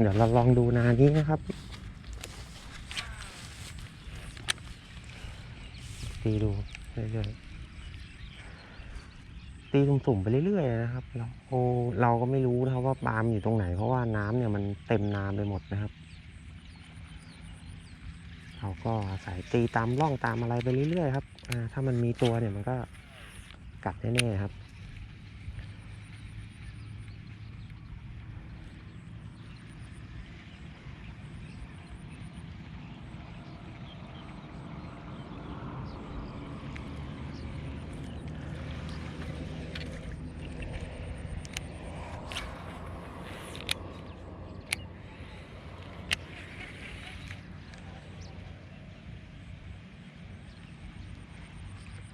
เดี๋ยวเราลองดูนานี้นะครับตีดูเรื่อยๆตีสุ่มๆไปเรื่อยๆนะครับเราโอ้เราก็ไม่รู้นะครับว่าปลามอยู่ตรงไหน เพราะว่าน้ำเนี่ยมันเต็มนาไปหมดนะครับ เราก็อาศัยตีตามร่องตามอะไรไปเรื่อยๆครับอ่าถ้ามันมีตัวเนี่ยมันก็กัดแน่ๆครับ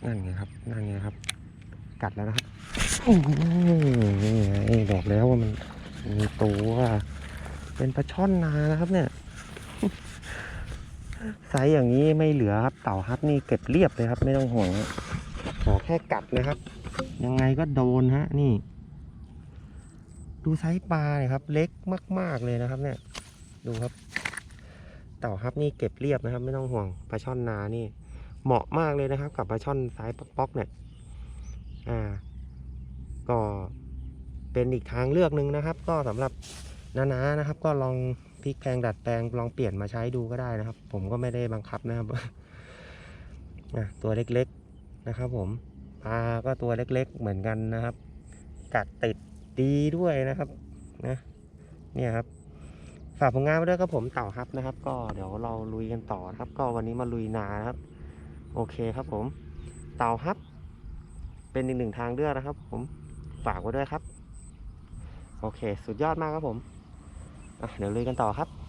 นั่นไงครับ นั่นไงครับ กัดแล้วนะครับนี่ไงบอกแล้วว่ามันมีตัวเป็นปลาช่อนนานะครับเนี่ยไซส์อย่างนี้ไม่เหลือครับ เต่าฮับนี่เก็บเรียบเลยครับ ไม่ต้องห่วงขอแค่กัดนะครับ ยังไงก็โดนฮะ นี่ ดูไซส์ปลาเนี่ยครับ เล็กมาก ๆเลยนะครับ เนี่ย ดูครับ เต่าฮับนี่เก็บเรียบนะครับ ไม่ต้องห่วงปลาช่อนนานี่ เหมาะมากเลยนะครับ กับปลาช่อนสายป๊อกๆเนี่ยอ่า ก็เป็นอีกทางเลือกหนึ่งนะครับ ก็สำหรับนาๆนะครับ ก็ลองพลิกแพลงดัดแปลงลองเปลี่ยนมาใช้ดูก็ได้นะครับ ผมก็ไม่ได้บังคับนะครับอะตัวเล็กๆนะครับ ผมปลาก็ตัวเล็ก ๆ เหมือนกันนะครับ กัดติดดีด้วยนะครับนะเนี่ยครับฝากผลงานไว้ด้วยครับผมเต่าฮับนะครับ ก็เดี๋ยวเราลุยกันต่อครับ ก็วันนี้มาลุยนานะครับ โอเคครับผม เต่าฮับ เป็นอีกหนึ่งทางเลือกนะครับ ผมฝากไว้ด้วยครับ โอเค สุดยอดมากครับผมเดี๋ยวลุยกันต่อครับ